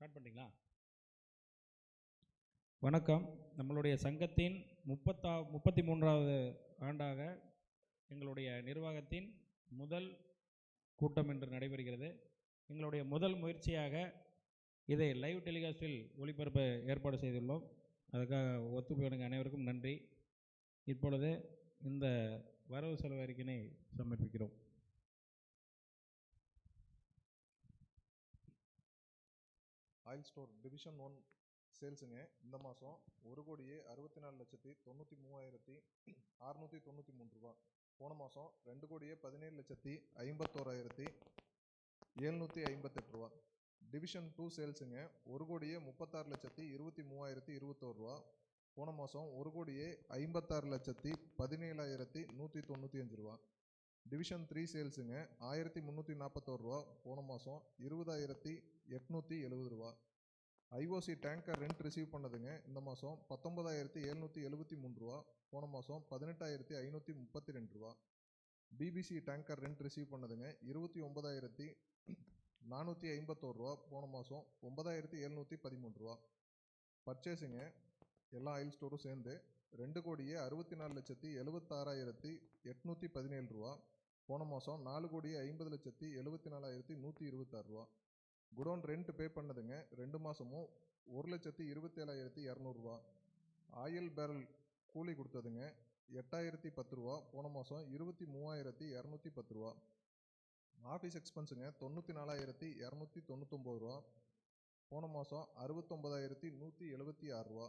Start பண்ணுறீங்களா வணக்கம். நம்மளுடைய சங்கத்தின் முப்பத்தா முப்பத்தி மூன்றாவது ஆண்டாக எங்களுடைய நிர்வாகத்தின் முதல் கூட்டம் என்று நடைபெறுகிறது. எங்களுடைய முதல் முயற்சியாக இதை லைவ் டெலிகாஸ்டில் ஒளிபரப்ப ஏற்பாடு செய்துள்ளோம். அதுக்காக ஒத்துழைப்பு அனைவருக்கும் நன்றி. இப்பொழுது இந்த வரவு செலவு அறிக்கையினை சமர்ப்பிக்கிறோம். ஆயில் ஸ்டோர் டிவிஷன் ஒன் சேல்ஸுங்க இந்த மாதம் ஒரு கோடியே அறுபத்தி நாலு லட்சத்தி தொண்ணூற்றி மூவாயிரத்தி அறநூற்றி தொண்ணூற்றி மூணு ரூபா. போன மாதம் ரெண்டு கோடியே பதினேழு லட்சத்தி ஐம்பத்தோராயிரத்தி எழுநூற்றி ஐம்பத்தெட்டு ரூபா. டிவிஷன் டூ சேல்ஸுங்க ஒரு கோடியே முப்பத்தாறு லட்சத்தி இருபத்தி மூவாயிரத்தி இருபத்தோரு ரூபா. போன மாதம் ஒரு கோடியே ஐம்பத்தாறு லட்சத்தி பதினேழாயிரத்தி நூற்றி தொண்ணூற்றி அஞ்சு ரூபா. டிவிஷன் த்ரீ சேல்ஸுங்க. ஆயிரத்தி முந்நூற்றி நாற்பத்தோரு ரூபா போன மாதம் இருபதாயிரத்தி எட்நூற்றி எழுபது ரூபா. ஐஓசி டேங்கர் ரெண்ட் ரிசீவ் பண்ணதுங்க. இந்த மாதம் பத்தொன்பதாயிரத்தி எழுநூற்றி எழுபத்தி மூணு ரூபா. போன மாதம் பதினெட்டாயிரத்தி ஐநூற்றி முப்பத்தி ரெண்டு ரூபா. பிபிசி டேங்கர் ரெண்ட் ரிசீவ் பண்ணதுங்க. இருபத்தி ஒன்பதாயிரத்தி நானூற்றி ஐம்பத்தோரு ரூபா. போன மாதம் ஒன்பதாயிரத்தி எழுநூற்றி பதிமூணு ரூபா. பர்ச்சேஸுங்க. எல்லா ஆயில் ஸ்டோரும் சேர்ந்து ரெண்டு கோடியே அறுபத்தி நாலு லட்சத்தி எழுபத்தாறாயிரத்தி எட்நூற்றி பதினேழு ரூபா. போன மாதம் நாலு கோடியே ஐம்பது லட்சத்தி எழுபத்தி நாலாயிரத்தி நூற்றி இருபத்தாறு ரூபா. குடோன் ரெண்ட் பே பண்ணதுங்க. ரெண்டு மாதமும் ஒரு லட்சத்தி இருபத்தேழாயிரத்தி இரநூறுவா ஆயில் பேரல் கூலி கொடுத்ததுங்க. எட்டாயிரத்தி பத்து ரூபா. போன மாதம் இருபத்தி மூவாயிரத்தி இரநூத்தி பத்து ரூபா. ஆஃபீஸ் எக்ஸ்பென்ஸுங்க தொண்ணூற்றி நாலாயிரத்தி இரநூத்தி தொண்ணூத்தொம்பது ரூபா. போன மாதம் அறுபத்தொம்பதாயிரத்தி நூற்றி எழுபத்தி ஆறு ரூபா.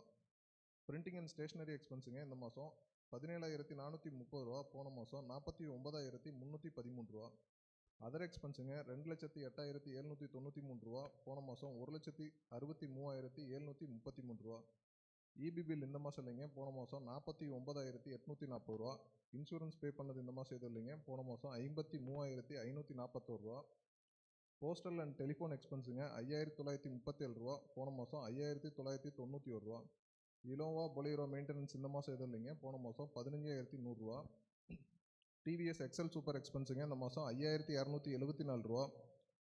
பிரிண்டிங் அண்ட் ஸ்டேஷ்னரி எக்ஸ்பென்ஸுங்க இந்த மாதம் பதினேழாயிரத்தி நானூற்றி முப்பது ரூபா போன மாதம் நாற்பத்தி ஒம்பதாயிரத்தி முந்நூற்றி பதிமூணு ரூபா. அதர் எக்ஸ்பென்ஸுங்க ரெண்டு லட்சத்தி எட்டாயிரத்தி எழுநூற்றி தொண்ணூற்றி மூணு ரூபா போன மாதம் ஒரு லட்சத்தி அறுபத்தி மூவாயிரத்தி எழுநூற்றி முப்பத்தி மூணு ரூபா. இபி பில் இந்த மாதம் இல்லைங்க போன மாதம் நாற்பத்தி ஒம்பதாயிரத்தி எட்நூற்றி நாற்பது ரூபா. இன்சூரன்ஸ் பே பண்ணது இந்த மாதம் எதுவும் இல்லைங்க போன மாதம் ஐம்பத்தி மூவாயிரத்தி ஐநூற்றி நாற்பத்தோரு ரூபா. போஸ்டல் அண்ட் டெலிஃபோன் எக்ஸ்பென்ஸுங்க ஐயாயிரத்தி தொள்ளாயிரத்தி முப்பத்தேழு ரூபா போன மாதம் ஐயாயிரத்தி தொள்ளாயிரத்தி தொண்ணூற்றி ஒரு ரூபா. இலோவா பொலிரோ மெயின்டெனன்ஸ் இந்த மாதம் எதுவும் இல்லைங்க. போன மாதம் பதினஞ்சாயிரத்தி நூறுரூவா. டிவிஎஸ் எக்ஸல் சூப்பர் எக்ஸ்பென்ஸுங்க இந்த மாதம் ஐயாயிரத்தி இரநூத்தி எழுபத்தி நாலு ரூபா.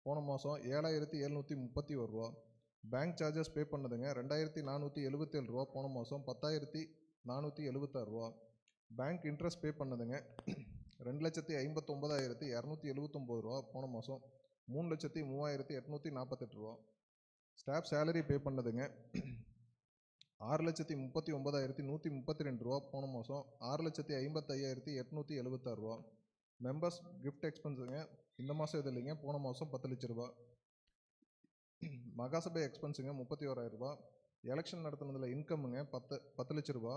போன மாதம் ஏழாயிரத்தி எழுநூற்றி முப்பத்தி ஒரு ரூபா. பேங்க் சார்ஜஸ் பே பண்ணதுங்க. ரெண்டாயிரத்தி நானூற்றி எழுபத்தேழு ரூபா. போன மாதம் பத்தாயிரத்தி நானூற்றி எழுபத்தாறு ரூபா. பேங்க் இன்ட்ரெஸ்ட் பே பண்ணதுங்க. ரெண்டு லட்சத்தி ஐம்பத்தொம்பதாயிரத்தி இரநூத்தி எழுபத்தொம்போது ரூபா. போன மாதம் மூணு லட்சத்தி மூவாயிரத்தி எட்நூற்றி நாற்பத்தெட்டு ரூபா. ஸ்டாஃப் சேலரி பே பண்ணதுங்க. ஆறு லட்சத்தி முப்பத்தி ஒன்பதாயிரத்தி நூற்றி முப்பத்தி ரெண்டு ரூபா. போன மாதம் ஆறு லட்சத்தி ஐம்பத்தையாயிரத்தி எட்நூற்றி எழுபத்தாறு ரூபா. மெம்பர்ஸ் கிஃப்ட் எக்ஸ்பென்ஸுங்க இந்த மாதம் இது இல்லைங்க. போன மாதம் பத்து லட்ச ரூபா. மகாசபை எக்ஸ்பென்ஸுங்க முப்பத்தி ஓராயிரரூபா எலெக்ஷன் நடத்துனதில் இன்கம்முங்க பத்து பத்து லட்ச ரூபா.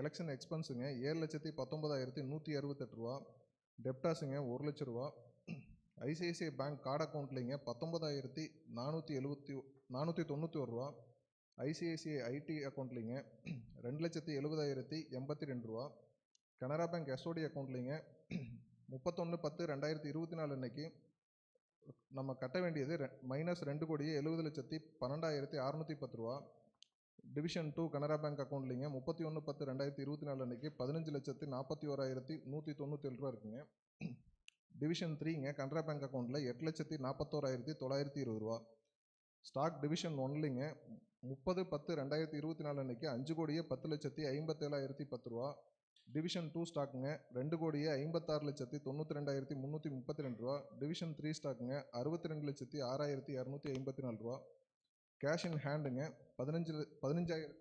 எலெக்ஷன் எக்ஸ்பென்ஸுங்க ஏழு லட்சத்தி பத்தொம்பதாயிரத்தி நூற்றி அறுபத்தெட்டு ரூபா. டெப்டாஸுங்க ஒரு லட்ச ரூபா. ஐசிஐசிஐ பேங்க் கார்டு அக்கௌண்ட்லிங்க பத்தொம்பதாயிரத்தி நானூற்றி எழுபத்தி நானூற்றி தொண்ணூற்றி ஒரு ரூபா. ஐசிஐசிஐ ஐடி அக்கௌண்ட்லிங்க ரெண்டு லட்சத்தி எழுபதாயிரத்தி எண்பத்தி ரெண்டு ரூபா. கனரா பேங்க் எஸ்ஓடி அக்கௌண்ட்லிங்க முப்பத்தொன்று பத்து ரெண்டாயிரத்தி இருபத்தி நாலு அன்னைக்கு நம்ம கட்ட வேண்டியது ரெ மைனஸ் ரெண்டு கோடியே எழுபது லட்சத்தி பன்னெண்டாயிரத்தி அறநூற்றி பத்து ரூபா. டிவிஷன் டூ கனரா பேங்க் அக்கௌண்ட்லிங்க முப்பத்தி ஒன்று பத்து ரெண்டாயிரத்தி இருபத்தி நாலு அன்னைக்கு பதினஞ்சு லட்சத்தி நாற்பத்தி ஓராயிரத்தி நூற்றி தொண்ணூற்றி ரூபா இருக்குங்க. டிவிஷன் த்ரீங்க. கனரா பேங்க் அக்கௌண்ட்டில் எட்டு லட்சத்தி நாற்பத்தோராயிரத்தி தொள்ளாயிரத்தி இருபது ரூபா. ஸ்டாக் டிவிஷன் ஒன்லிங்க. முப்பது பத்து ரெண்டாயிரத்தி இருபத்தி நாலு அன்றைக்கி அஞ்சு கோடியே பத்து லட்சத்தி ஐம்பத்தேழாயிரத்தி பத்து ரூபா. டிவிஷன் டூ ஸ்டாக்குங்க. ரெண்டு கோடியே ஐம்பத்தாறு லட்சத்தி தொண்ணூற்றி ரெண்டாயிரத்தி முந்நூற்றி முப்பத்தி ரெண்டு ரூபா. டிவிஷன் த்ரீ ஸ்டாக்குங்க. அறுபத்தி ரெண்டு லட்சத்தி ஆறாயிரத்தி இரநூத்தி ஐம்பத்தி நாலு ரூபா. கேஷ் இன் ஹேண்டுங்க. பதினஞ்சு ல- பதினஞ்சாயிரத்தி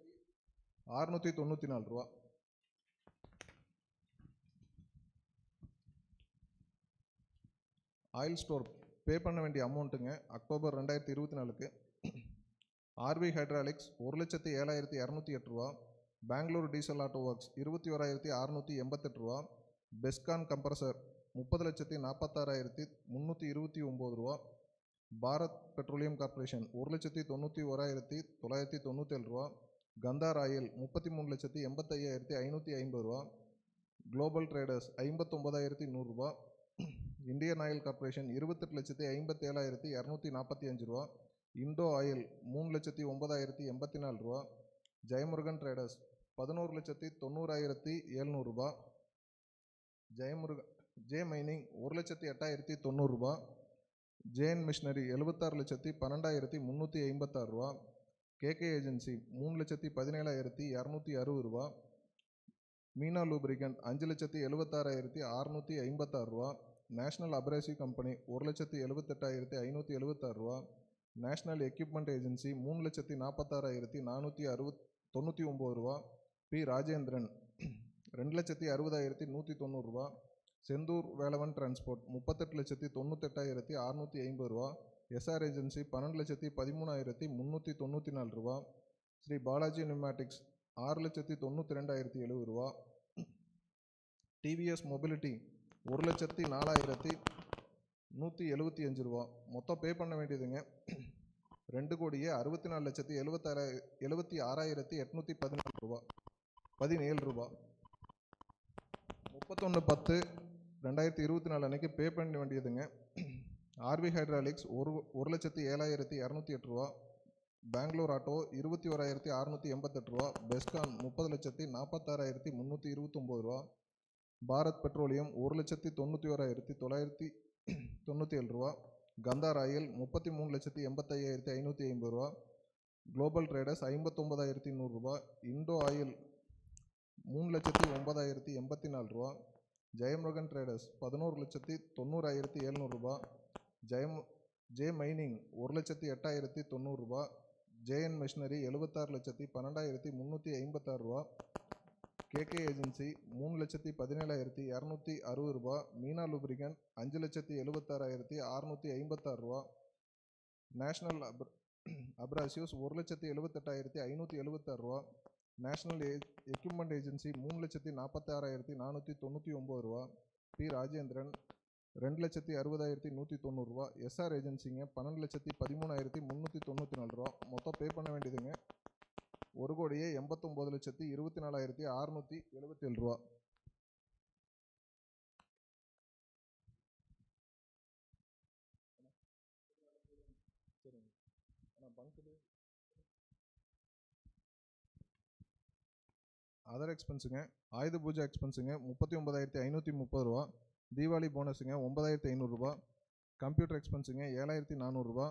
அறுநூற்றி தொண்ணூற்றி நாலு ரூபா. ஆயில் ஸ்டோர் பே பண்ண வேண்டிய அமௌண்ட்டுங்க அக்டோபர் ரெண்டாயிரத்தி இருபத்தி நாலுக்கு. ஆர்வி ஹைட்ராலிக்ஸ் ஒரு லட்சத்தி ஏழாயிரத்தி இரநூத்தி எட்டு ரூபா பெங்களூர் டீசல் ஆட்டோ ஒர்க்ஸ் இருபத்தி ஓராயிரத்தி அறநூற்றி எண்பத்தெட்டு ரூபா பெஸ்கான் கம்ப்ரஸர் முப்பது லட்சத்தி நாற்பத்தாறாயிரத்தி முந்நூற்றி இருபத்தி ஒம்பது ரூபா பாரத் பெட்ரோலியம் கார்ப்பரேஷன் ஒரு லட்சத்தி தொண்ணூற்றி ஓராயிரத்தி தொள்ளாயிரத்தி தொண்ணூற்றேழு ரூபா கந்தார் ஆயில் முப்பத்தி மூணு லட்சத்தி எண்பத்தையாயிரத்தி ஐநூற்றி ஐம்பது ரூபா குளோபல் ட்ரேடர்ஸ் ஐம்பத்தொம்பதாயிரத்தி நூறுரூவா இந்தியன் ஆயில் கார்ப்பரேஷன் இருபத்தெட்டு லட்சத்தி ஐம்பத்தேழாயிரத்தி இரநூத்தி நாற்பத்தி அஞ்சு ரூபா. இண்டோ ஆயில் மூணு லட்சத்தி ஒம்பதாயிரத்தி எண்பத்தி நாலு ரூபா. ஜெயமுருகன் ட்ரேடர்ஸ் பதினோரு லட்சத்தி தொண்ணூறாயிரத்தி எழுநூறுபா ஜெயமுருகன் ஜே மைனிங் ஒரு லட்சத்தி எட்டாயிரத்தி தொண்ணூறுரூபா ஜேஎன் மிஷினரி எழுபத்தாறு லட்சத்தி பன்னெண்டாயிரத்தி முந்நூற்றி ஐம்பத்தாறு ரூபா. கேகே ஏஜென்சி மூணு லட்சத்தி பதினேழாயிரத்தி இரநூத்தி அறுபது ரூபா. மீனா லூப்ரிகன் அஞ்சு லட்சத்தி எழுபத்தாறாயிரத்தி அறுநூற்றி ஐம்பத்தாறு ரூபா. நேஷ்னல் அப்ரேசிவ் கம்பெனி ஒரு லட்சத்தி எழுபத்தெட்டாயிரத்தி ஐநூற்றி எழுபத்தாறு ரூபா. நேஷனல் எக்யூப்மெண்ட் ஏஜென்சி மூணு லட்சத்தி நாற்பத்தாறாயிரத்தி நானூற்றி அறுபத் தொண்ணூற்றி ஒம்பது ரூபா. பி. ராஜேந்திரன் ரெண்டு லட்சத்தி அறுபதாயிரத்தி நூற்றி தொண்ணூறுரூவா செந்தூர் வேலவன் டிரான்ஸ்போர்ட் முப்பத்தெட்டு லட்சத்தி தொண்ணூத்தெட்டாயிரத்தி அறநூற்றி ஐம்பது ரூபா. எஸ்ஆர் ஏஜென்சி பன்னெண்டு லட்சத்தி பதிமூணாயிரத்தி முந்நூற்றி தொண்ணூற்றி நாலு ரூபா. ஸ்ரீ பாலாஜி நியூமேட்டிக்ஸ் ஆறு லட்சத்தி தொண்ணூற்றி ரெண்டாயிரத்தி எழுபது ரூபா. டிவிஎஸ் மொபிலிட்டி ஒரு லட்சத்தி நாலாயிரத்தி நூற்றி எழுபத்தி அஞ்சு ரூபா. மொத்தம் பே பண்ண வேண்டியதுங்க. ரெண்டு கோடியே அறுபத்தி நாலு லட்சத்தி எழுபத்தாறாய எழுபத்தி ஆறாயிரத்தி எட்நூற்றி பதினாலு ரூபா. பதினேழு ரூபா. முப்பத்தொன்று பத்து ரெண்டாயிரத்தி இருபத்தி நாலு அன்றைக்கி பே பண்ண வேண்டியதுங்க. ஆர்வி ஹைட்ராலிக்ஸ் ஒரு ஒரு லட்சத்தி ஏழாயிரத்தி இரநூத்தி எட்டு ரூபா. பெங்களூர் ஆட்டோ இருபத்தி ஓராயிரத்தி அறநூற்றி எண்பத்தெட்டு ரூபா. பெஸ்கான் முப்பது லட்சத்தி நாற்பத்தாறாயிரத்தி முந்நூற்றி இருபத்தொம்போது ரூபா. பாரத் பெட்ரோலியம் ஒரு லட்சத்தி தொண்ணூற்றி ஓராயிரத்தி தொள்ளாயிரத்தி தொண்ணூற்றி ஏழு ரூபா. கந்தார் ஆயில் முப்பத்தி மூணு லட்சத்தி எண்பத்தையாயிரத்தி ஐநூற்றி ஐம்பது ரூபா. குளோபல் ட்ரேடர்ஸ் ஐம்பத்தொம்பதாயிரத்தி நூறுரூபா இண்டோ ஆயில் மூணு லட்சத்தி ஒம்பதாயிரத்தி எண்பத்தி நாலு ரூபா. ஜெயமுருகன் ட்ரேடர்ஸ் பதினோரு லட்சத்தி தொண்ணூறாயிரத்தி எழுநூறுபா ஜெயம் ஜே மைனிங் ஒரு லட்சத்தி எட்டாயிரத்தி தொண்ணூறுரூபா ஜேஎன் மிஷினரி எழுபத்தாறு லட்சத்தி பன்னெண்டாயிரத்தி முந்நூற்றி ஐம்பத்தாறு ரூபா. கேகே ஏஜென்சி மூணு லட்சத்தி பதினேழாயிரத்தி இரநூத்தி அறுபது ரூபா மீனா லூப்ரிகன் அஞ்சு லட்சத்தி எழுபத்தாறாயிரத்தி அறநூற்றி ஐம்பத்தாறு ரூபா. நேஷ்னல் அப் அப்ராசியூஸ் ஒரு லட்சத்தி எழுபத்தெட்டாயிரத்தி ஐநூற்றி எழுபத்தாறு ரூபா. நேஷ்னல் ஏ எக்யூப்மெண்ட் ஏஜென்சி மூணு லட்சத்தி நாற்பத்தாறாயிரத்தி நானூற்றி தொண்ணூற்றி ஒம்பது ரூபா. பி. ராஜேந்திரன் ரெண்டு லட்சத்தி அறுபதாயிரத்தி நூற்றி தொண்ணூறுரூவா எஸ்ஆர் ஏஜென்சிங்க பன்னெண்டு லட்சத்தி பதிமூணாயிரத்தி முந்நூற்றி தொண்ணூற்றி நாலு ரூபா. மொத்தம் பே பண்ண வேண்டியதுங்க. ஒரு கோடியே எண்பத்தொம்போது லட்சத்தி இருபத்தி நாலாயிரத்தி அறுநூற்றி எழுபத்தேழு ரூபா. அதர் எக்ஸ்பென்ஸுங்க ஆயுத பூஜை எக்ஸ்பென்ஸுங்க முப்பத்தி ஒன்பதாயிரத்தி ஐநூற்றி முப்பது ரூபா. தீபாவளி போனஸுங்க ஒன்பதாயிரத்தி ஐநூறுரூபா கம்ப்யூட்டர் எக்ஸ்பென்ஸுங்க ஏழாயிரத்தி நானூறுரூபா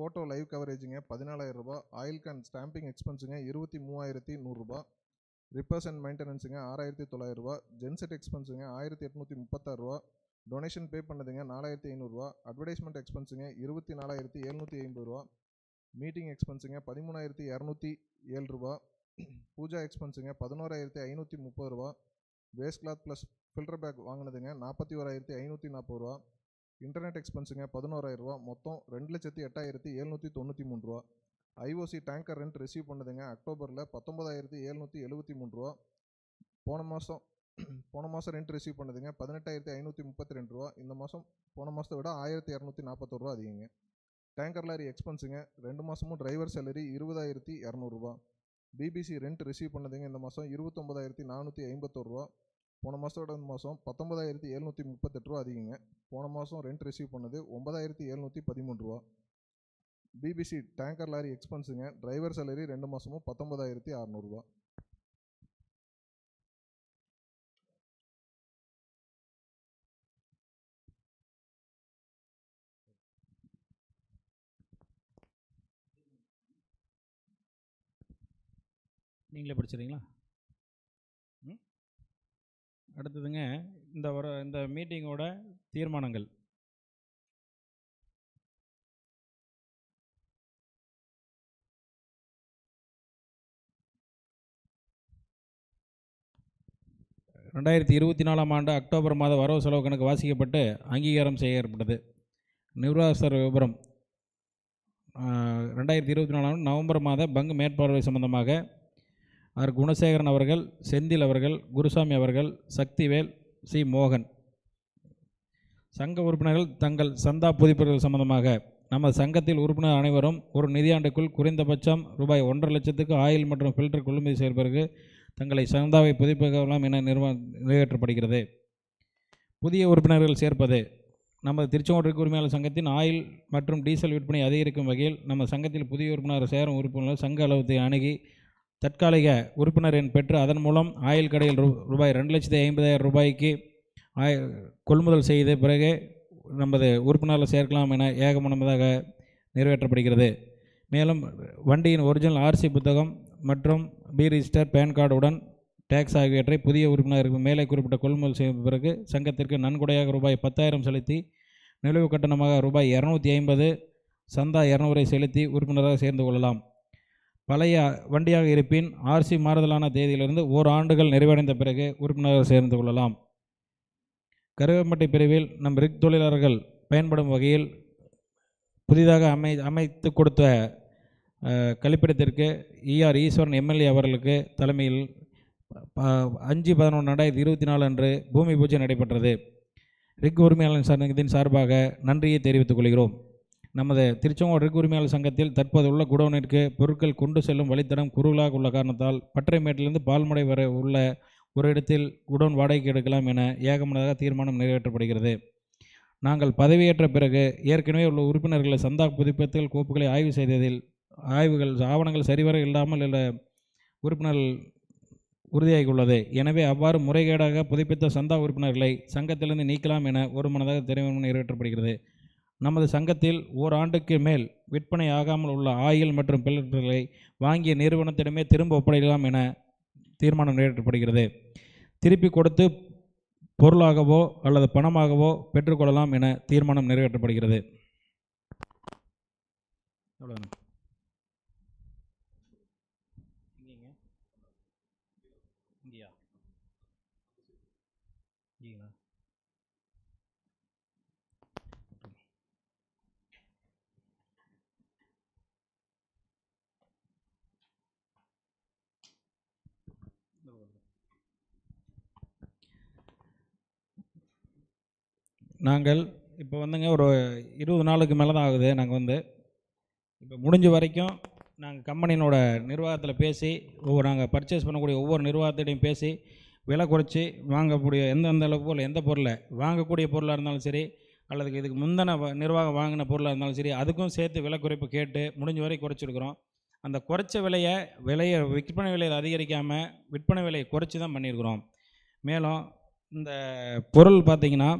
ஃபோட்டோ லைவ் கவரேஜுங்க பதினாலாயிரம் ரூபாய் ஆயில் கேன் ஸ்டாம்பிங் எக்ஸ்பென்ஸுங்க இருபத்தி மூவாயிரத்தி நூறுரூபா. ரிப்பேர்ஸ் அண்ட் மெயின்டெனன்ஸுங்க ஆறாயிரத்தி தொள்ளாயிரரூபா. ஜென்செட் எக்ஸ்பென்ஸுங்க ஆயிரத்தி எட்நூற்றி முப்பத்தாறு ரூபா. டொனேஷன் பே பண்ணதுங்க நாலாயிரத்தி ஐநூறுரூவா அட்வர்டைஸ்மெண்ட் எக்ஸ்பென்ஸுங்க இருபத்தி நாலாயிரத்தி எழுநூற்றி ஐம்பது ரூபா. மீட்டிங் எக்ஸ்பென்ஸுங்க பதிமூணாயிரத்தி இரநூத்தி ஏழு ரூபா. பூஜா எக்ஸ்பென்ஸுங்க பதினோராயிரத்தி ஐநூற்றி முப்பது ரூபா. Waste cloth plus filter bag வாங்கினதுங்க நாற்பத்தி ஓராயிரத்தி ஐநூற்றி நாற்பது ரூபா. இன்டர்நெட் எக்ஸ்பென்ஸுங்க பதினோராயிரம் ரூபா மொத்தம் ரெண்டு லட்சத்தி எட்டாயிரத்தி எழுநூற்றி தொண்ணூற்றி மூணு ரூபா ஐஓசி டேங்கர் ரெண்ட் ரிசீவ் பண்ணதுங்க அக்டோபரில் பத்தொம்பதாயிரத்தி எழுநூற்றி எழுபத்தி மூணு ரூபா போன மாதம் போன மாதம் ரெண்ட் ரிசீவ் பண்ணதுங்க பதினெட்டாயிரத்தி ஐநூற்றி முப்பத்தி ரெண்டு ரூபா இந்த மாதம் போன மாதத்தை விட ஆயிரத்தி இரநூத்தி நாற்பத்தொரு ரூபா அதிகங்க. டேங்கர் லாரி எக்ஸ்பென்ஸுங்க ரெண்டு மாதமும் டிரைவர் சேலரி இருபதாயிரத்தி இரநூறுபா பிபிசி ரெண்ட் ரிசீவ் பண்ணதுங்க இந்த மாதம் இருபத்தொம்பதாயிரத்தி நானூற்றி ஐம்பத்தொரு ரூபா போன மாதத்தோட மாதம் பத்தொம்பதாயிரத்தி எழுநூற்றி முப்பத்தெட்டு ரூபா அதிகங்க. போன மாதம் ரெண்ட் ரிசீவ் பண்ணது ஒன்பதாயிரத்தி எழுநூற்றி பதிமூணு ரூபா. பிபிசி டேங்கர் லாரி எக்ஸ்பென்ஸுங்க டிரைவர் சேலரி ரெண்டு மாதமும் பத்தொம்பதாயிரத்தி அறநூறுபா நீங்களே படிச்சுறீங்களா அடுத்ததுங்க இந்த வர இந்த மீட்டிங்கோட தீர்மானங்கள். ரெண்டாயிரத்தி இருபத்தி நாலாம் ஆண்டு அக்டோபர் மாத வரவு செலவு கணக்கு வாசிக்கப்பட்டு அங்கீகாரம் செய்யப்பட்டது. நிர்வாகஸ்தர் விபரம் ரெண்டாயிரத்தி இருபத்தி நாலாம் ஆண்டு நவம்பர் மாத பங்கு மேற்பார்வை சம்பந்தமாக ஆர் குணசேகரன் அவர்கள் செந்தில் அவர்கள் குருசாமி அவர்கள் சக்திவேல் சி. மோகன். சங்க உறுப்பினர்கள் தங்கள் சந்தா புதுப்பிப்புகள் சம்பந்தமாக நமது சங்கத்தில் உறுப்பினர் அனைவரும் ஒரு நிதியாண்டுக்குள் குறைந்தபட்சம் ரூபாய் ஒன்றரை லட்சத்துக்கு ஆயில் மற்றும் ஃபில்டர் கொள்முதல் செய்வதற்கு தங்களை சந்தாவை புதுப்பிக்கலாம் என நிறுவ நிறைவேற்றப்படுகிறது. புதிய உறுப்பினர்கள் சேர்ப்பது நமது திருச்செங்கோட்டிற்கு உரிமையாளர் சங்கத்தின் ஆயில் மற்றும் டீசல் விற்பனை அதிகரிக்கும் வகையில் நம்ம சங்கத்தில் புதிய உறுப்பினர் சேரும் உறுப்பினர்கள் சங்க அளவத்தை அணுகி தற்காலிக உறுப்பினர் எண் பெற்று அதன் மூலம் ஆயில் கடையில் ரூ ரூபாய் ரெண்டு லட்சத்தி ஐம்பதாயிரம் ரூபாய்க்கு ஆய் கொள்முதல் செய்த பிறகு நமது உறுப்பினரில் சேர்க்கலாம் என ஏகமனதாக நிறைவேற்றப்படுகிறது. மேலும் வண்டியின் ஒரிஜினல் ஆர்சி புத்தகம் மற்றும் பி ரிஜிஸ்டர் பேன் கார்டுடன் டேக்ஸ் ஆகியவற்றை புதிய உறுப்பினருக்கு மேலே குறிப்பிட்ட கொள்முதல் செய்த பிறகு சங்கத்திற்கு நன்கொடையாக ரூபாய் பத்தாயிரம் செலுத்தி நிலுவு கட்டணமாக ரூபாய் இரநூத்தி ஐம்பது சந்தா இரநூறை செலுத்தி உறுப்பினராக சேர்ந்து கொள்ளலாம். பழைய வண்டியாக இருப்பின் ஆர்சி மாறுதலான தேதியிலிருந்து ஓர் ஆண்டுகள் நிறைவடைந்த பிறகு உறுப்பினராக சேர்ந்து கொள்ளலாம். கருவேம்பட்டி பிரிவில் நம் ரிக் தொழிலாளர்கள் பயன்படும் வகையில் புதிதாக அமை அமைத்து கொடுத்த கழிப்பிடத்திற்கு இஆர் ஈஸ்வரன் எம்எல்ஏ அவர்களுக்கு தலைமையில் அஞ்சு பதினொன்று ரெண்டாயிரத்தி இருபத்தி நாலு அன்று பூமி பூஜை நடைபெற்றது. ரிக் உரிமையாளர் சங்கத்தின் சார்பாக நன்றியை தெரிவித்துக் கொள்கிறோம். நமது திருச்செங்கோடு ரிக் உரிமையாளர் சங்கத்தில் தற்போது உள்ள குடோனிற்கு பொருட்கள் கொண்டு செல்லும் வழித்தடம் குறுகலாக உள்ள காரணத்தால் பற்றைமேட்டிலிருந்து பால்மடை வரை உள்ள ஒரு இடத்தில் குடோன் வாடகைக்கு எடுக்கலாம் என ஏகமனதாக தீர்மானம் நிறைவேற்றப்படுகிறது. நாங்கள் பதவியேற்ற பிறகு ஏற்கனவே உள்ள உறுப்பினர்களை சந்தா புதுப்பித்தல் கோப்புகளை ஆய்வு செய்ததில் ஆய்வுகள் ஆவணங்கள் சரிவர இல்லாமல் உள்ள உறுப்பினர்கள் உறுதியாகியுள்ளது. எனவே அவ்வாறு முறைகேடாக புதுப்பித்த சந்தா உறுப்பினர்களை சங்கத்திலிருந்து நீக்கலாம் என ஒரு மனதாக நிறைவேற்றப்படுகிறது. நமது சங்கத்தில் ஓராண்டுக்கு மேல் விற்பனை ஆகாமல் உள்ள ஆயில் மற்றும் பில்லட்களை வாங்கிய நிறுவனத்திடமே திரும்ப ஒப்படைக்கலாம் என தீர்மானம் நிறைவேற்றப்படுகிறது திருப்பி கொடுத்து பொருளாகவோ அல்லது பணமாகவோ பெற்றுக்கொள்ளலாம் என தீர்மானம் நிறைவேற்றப்படுகிறது அவ்வளவுதானே. நாங்கள் இப்போ வந்துங்க ஒரு இருபது நாளுக்கு மேலே தான் ஆகுது நாங்கள் வந்து. இப்போ முடிஞ்ச வரைக்கும் நாங்கள் கம்பெனியினோட நிர்வாகத்தில் பேசி ஒவ்வொரு நாங்கள் பர்ச்சேஸ் பண்ணக்கூடிய ஒவ்வொரு நிர்வாகத்திட்டையும் பேசி விலை குறைச்சி வாங்கக்கூடிய எந்தெந்த அளவுக்கு பொருள் எந்த பொருளை வாங்கக்கூடிய பொருளாக இருந்தாலும் சரி அல்லது இதுக்கு முந்தின நிர்வாகம் வாங்கின பொருளாக இருந்தாலும் சரி அதுக்கும் சேர்த்து விலை குறைப்பு கேட்டு முடிஞ்ச வரை குறைச்சிருக்கிறோம். அந்த குறைச்ச விலையை விலையை விற்பனை விலையை அதிகரிக்காமல் விற்பனை விலையை குறைச்சி தான் பண்ணியிருக்கிறோம். மேலும் இந்த பொருள் பார்த்திங்கன்னா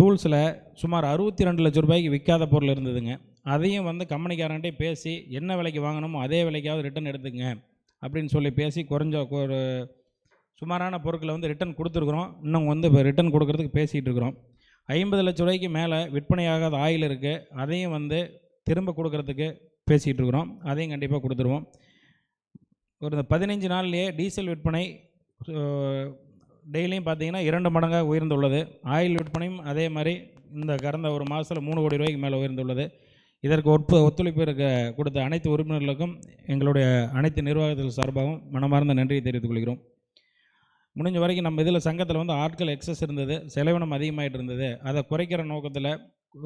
டூல்ஸில் சுமார் அறுபத்தி ரெண்டு லட்ச ரூபாய்க்கு விற்காத பொருள் இருந்ததுங்க. அதையும் வந்து கம்பெனிக்காரன்ட்டே பேசி என்ன விலைக்கு வாங்கணுமோ அதே விலைக்காவது ரிட்டன் எடுத்துங்க அப்படின்னு சொல்லி பேசி குறைஞ்ச ஒரு சுமாரான பொருட்களை வந்து ரிட்டன் கொடுத்துருக்குறோம். இன்னும் வந்து இப்போ ரிட்டன் கொடுக்கறதுக்கு பேசிகிட்டு இருக்கிறோம். ஐம்பது லட்ச ரூபாய்க்கு மேலே விற்பனையாகாத ஆயில் இருக்குது அதையும் வந்து திரும்ப கொடுக்கறதுக்கு பேசிகிட்டு இருக்கிறோம். அதையும் கண்டிப்பாக கொடுத்துருவோம். ஒரு பதினஞ்சு நாள்லேயே டீசல் விற்பனை டெய்லியும் பார்த்தீங்கன்னா இரண்டு மடங்காக உயர்ந்துள்ளது. ஆயில் விற்பனையும் அதே மாதிரி இந்த கடந்த ஒரு மாதத்தில் மூணு கோடி ரூபாய்க்கு மேலே உயர்ந்துள்ளது. இதற்கு ஒப்பு ஒத்துழைப்பு இருக்க கொடுத்த அனைத்து உறுப்பினர்களுக்கும் எங்களுடைய அனைத்து நிர்வாகத்தில் சார்பாகவும் மனமார்ந்த நன்றியை தெரிவித்துக் கொள்கிறோம். முடிஞ்ச வரைக்கும் நம்ம இதில் சங்கத்தில் வந்து ஆட்கள் எக்ஸஸ் இருந்தது செலவினம் அதிகமாகிட்டு இருந்தது. அதை குறைக்கிற நோக்கத்தில்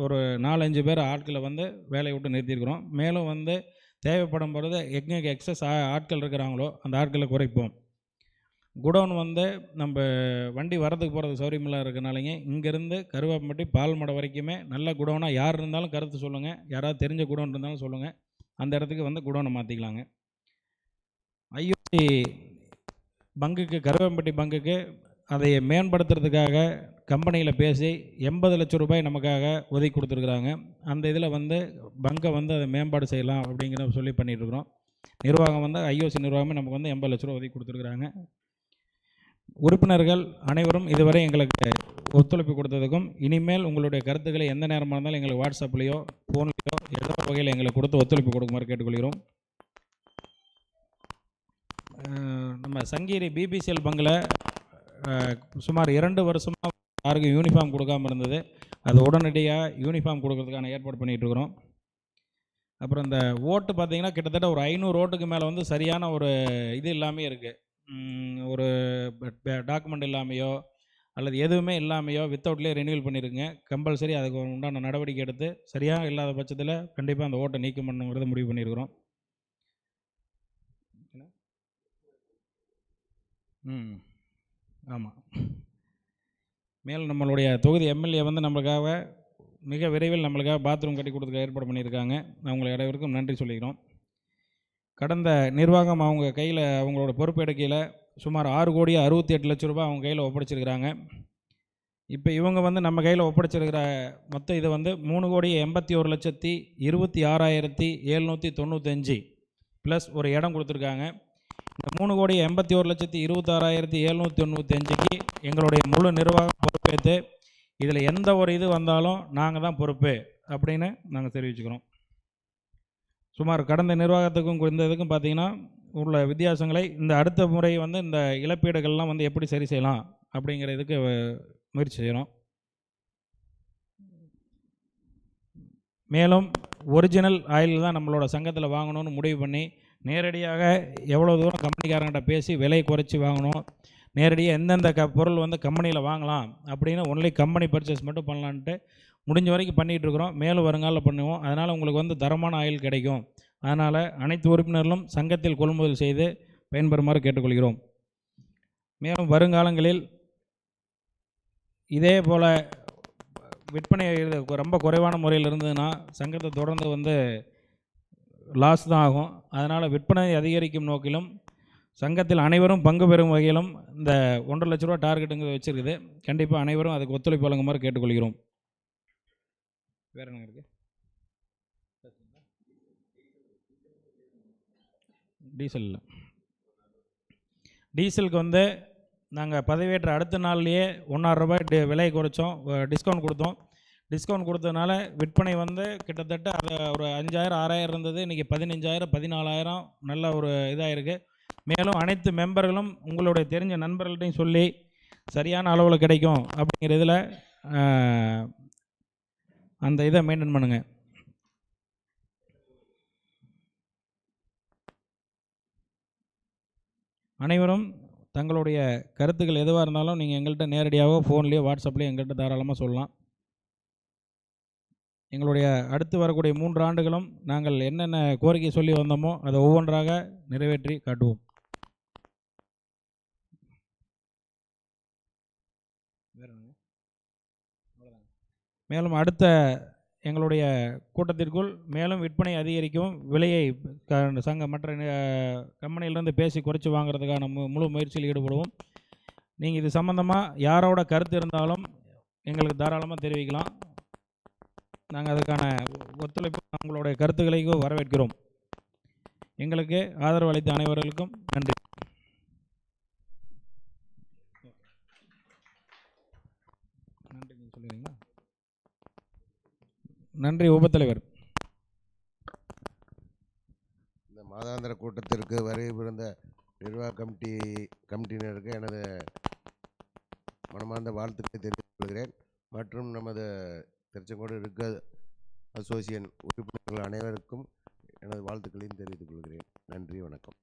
ஒரு நாலஞ்சு பேர் ஆட்களை வந்து வேலையை விட்டு நிறுத்தியிருக்கிறோம். மேலும் வந்து தேவைப்படும் பொழுது எங்கே எக்ஸஸ் ஆட்கள் இருக்கிறாங்களோ அந்த ஆட்களை குறைப்போம். குடோன் வந்து நம்ம வண்டி வரதுக்கு போகிறது சௌரியமெல்லாம் இருக்கனாலங்க இங்கேருந்து கருவாப்பட்டி பால்மடை வரைக்குமே நல்ல குடோனாக யார் இருந்தாலும் கருத்து சொல்லுங்கள் யாராவது தெரிஞ்ச குடோன் இருந்தாலும் சொல்லுங்கள் அந்த இடத்துக்கு வந்து குடோனை மாற்றிக்கலாங்க ஐஓசி பங்குக்கு கருவாம்பட்டி பங்குக்கு அதை மேம்படுத்துறதுக்காக கம்பெனியில் பேசி எண்பது லட்சம் ரூபாய் நமக்காக ஒதுக்கி கொடுத்துருக்குறாங்க. அந்த இதில் வந்து பங்கை வந்து அதை மேம்பாடு செய்யலாம் அப்படிங்கிற சொல்லி பண்ணிகிட்ருக்குறோம் நிர்வாகம் வந்து ஐஓசி நிர்வாகமே நமக்கு வந்து எண்பது லட்ச ரூபா ஒதுக்கி கொடுத்துருக்குறாங்க. உறுப்பினர்கள் அனைவரும் இதுவரை எங்களுக்கு ஒத்துழைப்பு கொடுத்ததுக்கும் இனிமேல் உங்களுடைய கருத்துக்களை எந்த நேரமாக இருந்தாலும் எங்களுக்கு வாட்ஸ்அப்லேயோ ஃபோன்லேயோ ஏதோ வகையில் எங்களுக்கு கொடுத்து ஒத்துழைப்பு கொடுக்குமாறு கேட்டுக்கொள்கிறோம். நம்ம சங்கீரி பிபிசிஎல் பங்கில் சுமார் இரண்டு வருஷமாக யாருக்கும் யூனிஃபார்ம் கொடுக்காம இருந்தது. அது உடனடியாக யூனிஃபார்ம் கொடுக்கறதுக்கான ஏற்பாடு பண்ணிகிட்டு இருக்கிறோம். அப்புறம் இந்த ஓட்டு பார்த்தீங்கன்னா கிட்டத்தட்ட ஒரு ஐநூறு ஓட்டுக்கு மேலே வந்து சரியான ஒரு இது இல்லாமே இருக்குது ஒரு டாக்குமெண்ட் இல்லாமையோ அல்லது எதுவுமே இல்லாமையோ வித்தவுட்லேயே ரெனியூவல் பண்ணியிருக்குங்க கம்பல்சரி அதுக்கு உண்டான நடவடிக்கை எடுத்து சரியாக இல்லாத பட்சத்தில் கண்டிப்பாக அந்த ஓட்டை நீக்கம் பண்ணுங்கிறத முடிவு பண்ணியிருக்கிறோம் ம் ஆமாம் மேலும் நம்மளுடைய தொகுதி எம்எல்ஏ வந்து நம்மளுக்காக மிக விரைவில் நம்மளுக்காக பாத்ரூம் கட்டி கொடுத்துக்க ஏற்பாடு பண்ணியிருக்காங்க. அவங்களை அனைவருக்கும் நன்றி சொல்லிக்கிறோம். கடந்த நிர்வாகம் அவங்க கையில் அவங்களோட பொறுப்பு எடுக்கையில் சுமார் ஆறு கோடி அறுபத்தி எட்டு லட்ச ரூபாய் அவங்க கையில் ஒப்படைச்சிருக்கிறாங்க. இப்போ இவங்க வந்து நம்ம கையில் ஒப்படைச்சிருக்கிற மொத்த இது வந்து மூணு கோடி எண்பத்தி ஒரு லட்சத்தி இருபத்தி ஆறாயிரத்தி எழுநூற்றி தொண்ணூத்தஞ்சு ப்ளஸ் ஒரு இடம் கொடுத்துருக்காங்க. இந்த மூணு கோடி எண்பத்தி ஒரு லட்சத்தி இருபத்தாறாயிரத்தி எழுநூற்றி தொண்ணூத்தஞ்சுக்கு எங்களுடைய முழு நிர்வாகம் பொறுப்பேற்று இதில் எந்த ஒரு இது வந்தாலும் நாங்கள் தான் பொறுப்பு அப்படின்னு நாங்கள் தெரிவிச்சுக்கிறோம். சுமார் கடந்த நிர்வாகத்துக்கும் குறைந்ததுக்கும் பார்த்தீங்கன்னா உள்ள வித்தியாசங்களை இந்த அடுத்த முறை வந்து இந்த இழப்பீடுகள்லாம் வந்து எப்படி சரி செய்யலாம் அப்படிங்கிறதுக்கு முயற்சி செய்கிறோம் மேலும் ஒரிஜினல் ஆயில் தான் நம்மளோட சங்கத்தில் வாங்கணும்னு முடிவு பண்ணி நேரடியாக எவ்வளோ தூரம் கம்பெனிக்காரங்கிட்ட பேசி விலை குறைச்சி வாங்கணும் நேரடியாக எந்தெந்த க பொருள் வந்து கம்பெனியில் வாங்கலாம் அப்படின்னு ஒன்லி கம்பெனி பர்ச்சேஸ் மட்டும் பண்ணலான்ட்டு முடிஞ்ச வரைக்கும் பண்ணிகிட்டு இருக்கிறோம் மேலும் வருங்காலில் பண்ணுவோம். அதனால் உங்களுக்கு வந்து தரமான ஆயில் கிடைக்கும். அதனால் அனைத்து உறுப்பினர்களும் சங்கத்தில் கொள்முதல் செய்து பயன்பெறுமாறு கேட்டுக்கொள்கிறோம். மேலும் வருங்காலங்களில் இதே போல் விற்பனை ரொம்ப குறைவான முறையில் இருந்ததுன்னா சங்கத்தை தொடர்ந்து வந்து லாஸ் தான் ஆகும். அதனால் விற்பனை அதிகரிக்கும் நோக்கிலும் சங்கத்தில் அனைவரும் பங்கு பெறும் வகையிலும் இந்த ஒன்றரை லட்ச ரூபா டார்கெட்டுங்க வச்சுருக்குது. கண்டிப்பாக அனைவரும் அதுக்கு ஒத்துழைப்பு வழங்குமாறு கேட்டுக்கொள்கிறோம். வேறு என்ன இருக்குது டீசல் டீசலுக்கு வந்து நாங்கள் பதவியேற்ற அடுத்த நாள்லேயே ஒன்றாயிரம் ரூபாய் விலை குறைச்சோம். டிஸ்கவுண்ட் கொடுத்தோம். டிஸ்கவுண்ட் கொடுத்ததுனால விற்பனை வந்து கிட்டத்தட்ட அதை ஒரு அஞ்சாயிரம் ஆறாயிரம் இருந்தது. இன்றைக்கி பதினஞ்சாயிரம் பதினாலாயிரம் நல்ல ஒரு இதாக இருக்குது மேலும் அனைத்து மெம்பர்களும் உங்களுடைய தெரிஞ்ச நண்பர்கள்ட்டையும் சொல்லி சரியான அளவில் கிடைக்கும் அப்படிங்கிற இதில் அந்த இதை மெயின்டைன் பண்ணுங்கள் அனைவரும் தங்களுடைய கருத்துக்கள் எதுவாக இருந்தாலும் நீங்கள் எங்கள்கிட்ட நேரடியாகவோ ஃபோன்லேயோ வாட்ஸ்அப்லேயோ எங்கள்கிட்ட தாராளமாக சொல்லலாம். எங்களுடைய அடுத்து வரக்கூடிய மூன்று ஆண்டுகளும் நாங்கள் என்னென்ன கோரிக்கை சொல்லி வந்தோமோ அதை ஒவ்வொன்றாக நிறைவேற்றி காட்டுவோம் வேற என்னங்க? அவ்வளவுதாங்க. மேலும் அடுத்த எங்களுடைய கூட்டத்திற்குள் மேலும் விற்பனை அதிகரிக்கவும் விலையை க- சங்க மற்ற கம்பெனியிலிருந்து பேசி குறைச்சி வாங்குறதுக்கான மு முழு முயற்சியில் ஈடுபடுவோம். நீங்கள் இது சம்மந்தமாக யாரோட கருத்து இருந்தாலும் எங்களுக்கு தாராளமாக தெரிவிக்கலாம். நாங்கள் அதுக்கான ஒத்துழைப்பு உங்களுடைய கருத்துக்களையும் வரவேற்கிறோம். எங்களுக்கு ஆதரவு அளித்த அனைவர்களுக்கும் நன்றி நீங்கள் சொல்லிடுறீங்களா நன்றி உபத்தலைவர் இந்த மாதாந்திர கூட்டத்திற்கு வருகை புரிந்த நிர்வாக கமிட்டி கமிட்டியினருக்கு எனது மனமார்ந்த வாழ்த்துக்களை தெரிவித்துக் கொள்கிறேன். மற்றும் நமது திருச்செங்கோடு இருக்க அசோசியேஷன் உறுப்பினர்கள் அனைவருக்கும் எனது வாழ்த்துக்களையும் தெரிவித்துக் கொள்கிறேன். நன்றி வணக்கம்.